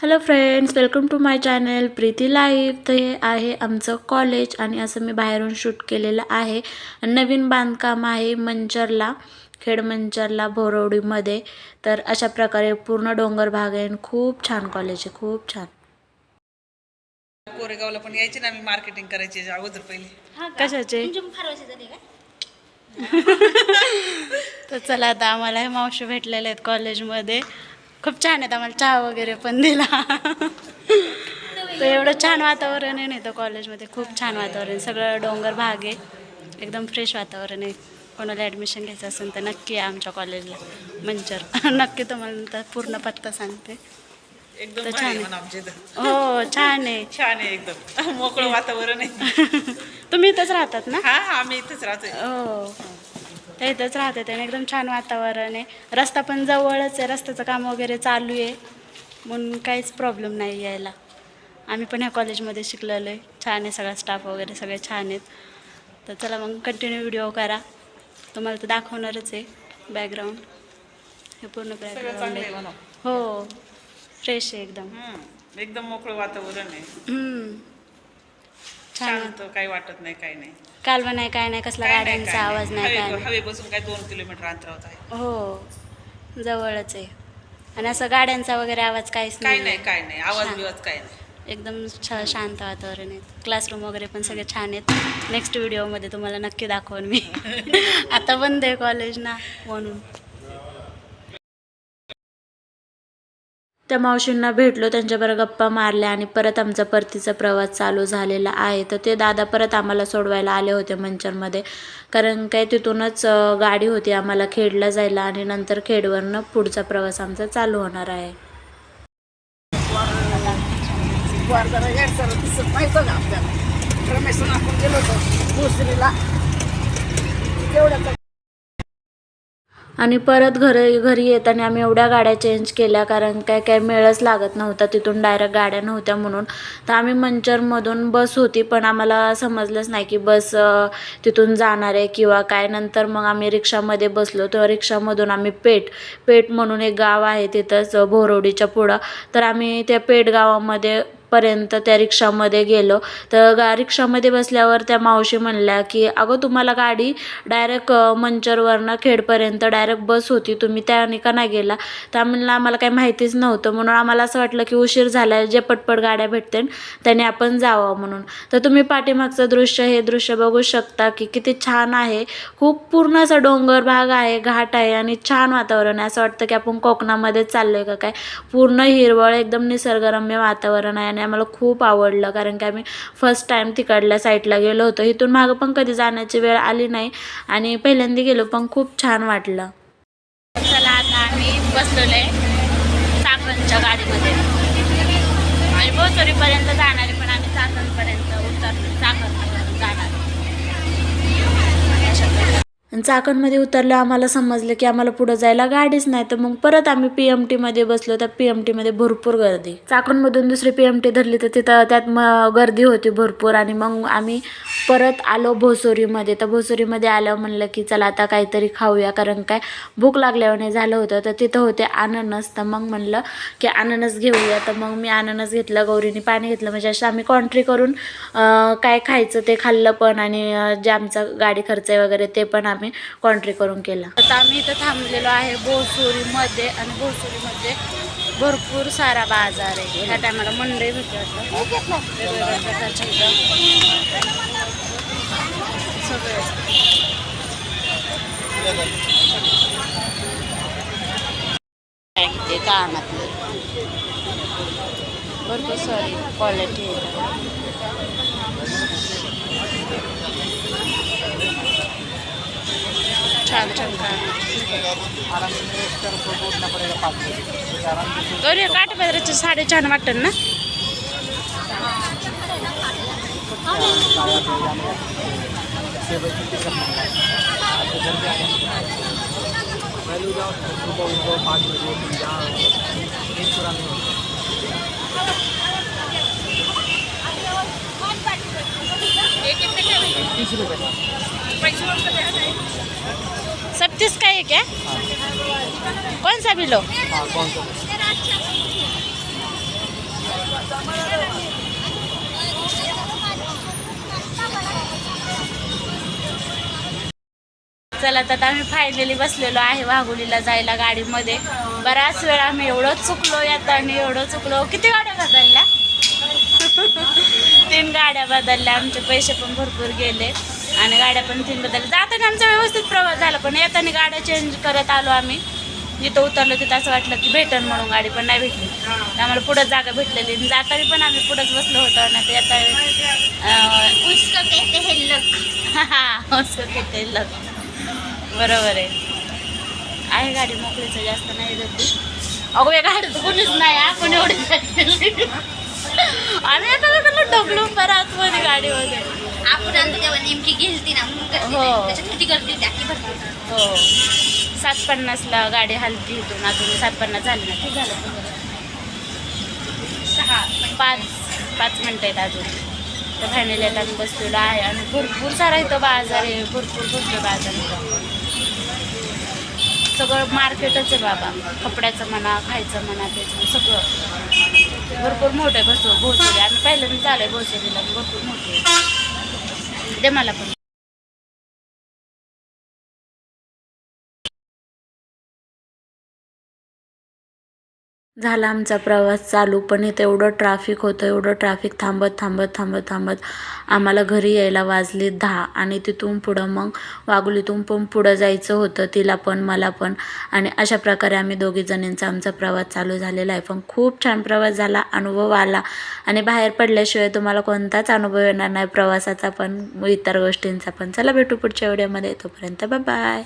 Hello friends welcome to my channel Preeti live तर हे आहे आमचं कॉलेज आणि असं मी बाहेरून शूट केलेलं आहे. नवीन बांधकाम आहे मंचरला खेड मंचरला बोरवडीमध्ये तर अशा प्रकारे पूर्ण डोंगर भाग आहे आणि खूप छान कॉलेज आहे खूप छान. कोरेगावला पण यायचे ना आम्ही मार्केटिंग करायची अगोदर पहिले. कशाचे? तर चला आता आम्हाला हे मावशी भेटलेले आहेत कॉलेजमध्ये खूप छान आहेत आम्हाला चहा वगैरे पण दिला. तर एवढं छान वातावरण आहे नाही तर कॉलेजमध्ये खूप छान वातावरण आहे. सगळं डोंगर भाग आहे एकदम फ्रेश वातावरण आहे. कोणाला ॲडमिशन घ्यायचं असेल तर नक्की या आमच्या कॉलेजला. मंचर. नक्की तुम्हाला पूर्ण पत्ता सांगते. एकदम छान आहे आहे. हो छान आहे. छान आहे एकदम. मोकळं वातावरण आहे. तुम्ही इथंच राहतात ना? हा आम्ही इथेच राहतोय. हो. ते इथंच राहते त्याने. एकदम छान वातावरण आहे. रस्ता पण जवळच आहे. रस्त्याचं काम वगैरे चालू आहे. म्हणून काहीच प्रॉब्लेम नाही यायला. आम्ही पण ह्या कॉलेजमध्ये शिकलेलो आहे. छान आहे सगळा स्टाफ वगैरे सगळे छान आहेत. तर चला मग कंटिन्यू व्हिडिओ करा. तुम्हाला तर दाखवणारच आहे बॅकग्राऊंड हे पूर्ण बॅकग्राऊंड आहे. हो. फ्रेश आहे एकदम. एकदम मोकळं वातावरण आहे. छान शांत काही वाटत नाही काही नाही. कालवा नाही काय नाही कसला काय नाही, गाड्यांचा काय आवाज नाही काय हवे- नाही हवेपासून काय दोन किलोमीटर अंतरावर आहे. हो जवळच आहे. आणि असं गाड्यांचा वगैरे आवाज काहीच काय नाही. नाही काय नाही. आवाज. बिवाज काय नाही. एकदम छा शांत वातावरण आहे. क्लासरूम वगैरे पण सगळे छान आहेत. नेक्स्ट व्हिडिओमध्ये तुम्हाला नक्की दाखवेन मी. आता बंद आहे कॉलेज ना म्हणून. त्या मावशींना भेटलो त्यांच्याबरोबर गप्पा मारल्या आणि परत आमचा परतीचा प्रवास चालू झालेला आहे. तर ते दादा परत आम्हाला सोडवायला आले होते मंचरमध्ये. कारण काय तिथूनच गाडी होती आम्हाला खेडला जायला आणि नंतर खेडवरनं पुढचा प्रवास आमचा चालू होणार आहे. जरा आणि परत घरी घरी येताना आम्ही एवढ्या गाड्या चेंज केल्या कारण काय काय मेळच लागत नव्हता. तिथून डायरेक्ट गाड्या नव्हत्या म्हणून. तर आम्ही मंचरमधून बस होती पण आम्हाला समजलंच नाही की बस तिथून जाणार आहे किंवा काय. नंतर मग आम्ही रिक्षामध्ये बसलो. तर रिक्षामधून आम्ही पेठ पेठ म्हणून एक गाव आहे तिथंच भोरवडीच्या बोरवडीच्या पुढं. तर आम्ही त्या पेठ गावामध्ये पर्यंत त्या रिक्षामध्ये गेलो. तर गा रिक्षामध्ये बसल्यावर त्या मावशी म्हणल्या की अगं तुम्हाला गाडी डायरेक्ट मंचरवरनं खेडपर्यंत डायरेक्ट बस होती. तुम्ही त्याने का नाही गेला? त्या म्हणलं आम्हाला काही माहितीच नव्हतं. म्हणून आम्हाला असं वाटलं की उशीर झाला जे पटपट गाड्या भेटते त्याने आपण जावं म्हणून. तर तुम्ही पाठीमागचं दृश्य हे दृश्य बघू शकता की किती छान आहे. खूप पूर्ण असा डोंगर भाग आहे घाट आहे आणि छान वातावरण आहे. असं वाटतं की आपण कोकणामध्येच चाललो आहे का काय? पूर्ण हिरवळ एकदम निसर्गरम्य वातावरण आहे आणि आम्हाला खूप आवडलं. कारण की आम्ही फर्स्ट टाईम तिकडल्या साईडला गेलो होतो. इथून मागं पण कधी जाण्याची वेळ आली नाही. आणि पहिल्यांदा गेलो पण खूप छान वाटलं. चला आता आम्ही बसलेलो आहे चाकणच्या गाडीमध्ये. आणि भोसरीपर्यंत जाणार पण आम्ही चाकणपर्यंत उतरलो. साखर जाणार. आणि चाकणमध्ये उतरलं आम्हाला समजलं की आम्हाला पुढं जायला गाडीच नाही. तर मग परत आम्ही पी एम टीमध्ये बसलो त्या पी एम टीमध्ये भरपूर गर्दी. चाकणमधून दुसरी पी एम टी धरली तर तिथं त्यात मग गर्दी होती भरपूर. आणि मग आम्ही परत आलो भोसोरीमध्ये. तर भोसोरीमध्ये आल्यावर म्हणलं की चला आता काहीतरी खाऊया कारण काय भूक लागल्याने झालं होतं. तर तिथं होते अननस. तर मग म्हणलं की अननस घेऊया. तर मग मी अननस घेतलं गौरीने पाणी घेतलं. म्हणजे असं आम्ही कॉन्ट्री करून काय खायचं ते खाल्लं पण. आणि जे आमचा गाडी खर्च आहे वगैरे ते पण आम्ही कॉन्ट्री करून केला. आता आम्ही इथं थांबलेलो आहे भोसुरीमध्ये आणि भोसुरीमध्ये भरपूर सारा बाजार आहे. ह्या टायमाला मंडई भेटते वाटतं. वेगवेगळ्या प्रकारच्या इथं सगळे ते कानातलं भरपूर सॉरी क्वालिटी आहे. छान छान कान गौरी काठ पदराची साडी छान वाटेल ना सब तीस का है क्या? कौन सा भी लो हाँ, कौन सा चला तर आम्ही फायनली बसलेलो आहे वाघोलीला जायला गाडीमध्ये. बराच वेळ आम्ही एवढं चुकलो येताना एवढं चुकलो. किती गाड्या बदलल्या? तीन गाड्या बदलल्या. आमचे पैसे पण भरपूर गेले. आणि गाड्या पण तीन बदलल्या जाताना आमचा व्यवस्थित प्रवास झाला पण येताना गाड्या चेंज करत आलो आम्ही. जिथं उतरलो तिथं असं वाटलं की भेटन म्हणून गाडी पण नाही भेटली. आम्हाला पुढं जागा भेटलेली. आणि जाताना पण आम्ही पुढंच बसलो होतो ना ते आता अं, उसको कहते हैं लक हा उसको लग. बरोबर आहे. आहे गाडी मोकळीचं जास्त नाही गर्दी अगो या गाडीत कोणीच नाही आपण एवढी. आम्ही आता लोकांना डबलून परत मध्ये गाडीमध्ये. आपण आणतो तेव्हा नेमकी गेलती ना म्हणून हो. त्याच्यात किती गर्दी होती? अख्खी भरपूर हो. सात पन्नासला गाडी हलती इथून अजून सात पन्नास झाली ना ठीक झालं. सहा. पाच. पाच मिनटं आहेत अजून. तर फायनली आता आम्ही बसलेलो आहे आणि भरपूर सारा इथं बाजार आहे. भरपूर भरपूर बाजार इथं सगळं मार्केटच आहे बाबा. कपड्याचं म्हणा खायचं म्हणा त्याचं सगळं. भरपूर मोठं आहे बसो भोसरी. आम्ही पहिल्यांदा चालू आहे भोसरीला. भरपूर मोठे दे मला पण. झाला आमचा प्रवास चालू पण इथं एवढं ट्रॅफिक होतं एवढं ट्रॅफिक थांबत थांबत थांबत थांबत. आम्हाला घरी यायला वाजले दहा आणि तिथून पुढं मग वागुलीतून पण पुढं जायचं होतं तिला पण मला पण. आणि अशा प्रकारे आम्ही दोघी जणींचा आमचा प्रवास चालू झालेला आहे. पण खूप छान प्रवास झाला अनुभव आला. आणि बाहेर पडल्याशिवाय तुम्हाला कोणताच अनुभव येणार नाही प्रवासाचा पण इतर गोष्टींचा पण. चला भेटू पुढच्या व्हिडिओमध्ये. तोपर्यंत बाय